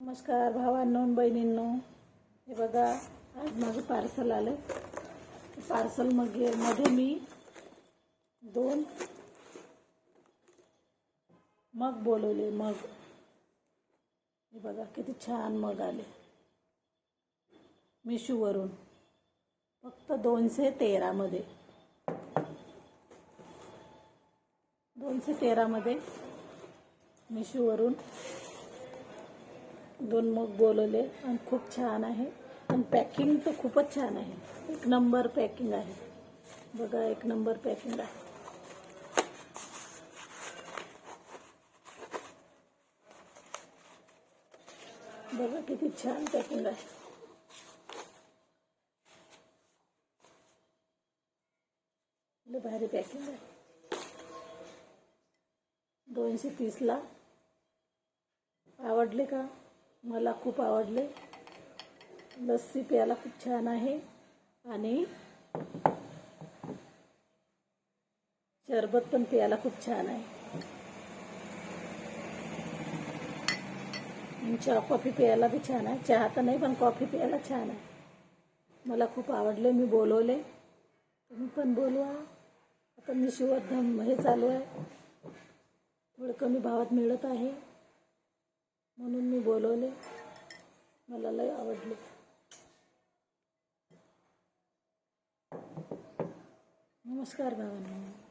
नमस्कार भावांनो बहिणींनो. हे बघा आज माझं पार्सल आलं. पार्सल मग मध्ये मी दोन मग बोलवले मग. हे बघा किती छान मग आले. मिशूवरून. फक्त दोनशे तेरामध्ये दोनशे तेरामध्ये मिशूवरून दोन मग बोलवले आणि खूप छान आहे. आणि पॅकिंग तर खूपच छान आहे. एक नंबर पॅकिंग आहे. बघा, एक नंबर पॅकिंग आहे. बघा किती छान पॅकिंग आहे. भारी पॅकिंग आहे. दोनशे तीसला. आवडले का? मला खूप आवडले. लस्सी प्यायला खूप छान आहे. आणि शरबत पण प्यायला खूप छान आहे. चहा कॉफी प्यायला बी छान आहे. चहा तर नाही पण कॉफी प्यायला छान आहे. मला खूप आवडले मी बोलवले. तुम्ही पण बोलवा. आता मी शिवधम हे चालू आहे. थोडं कमी भावात मिळत आहे. म्हणून मी बोलवले. मला लय आवडले. नमस्कार भावांनो.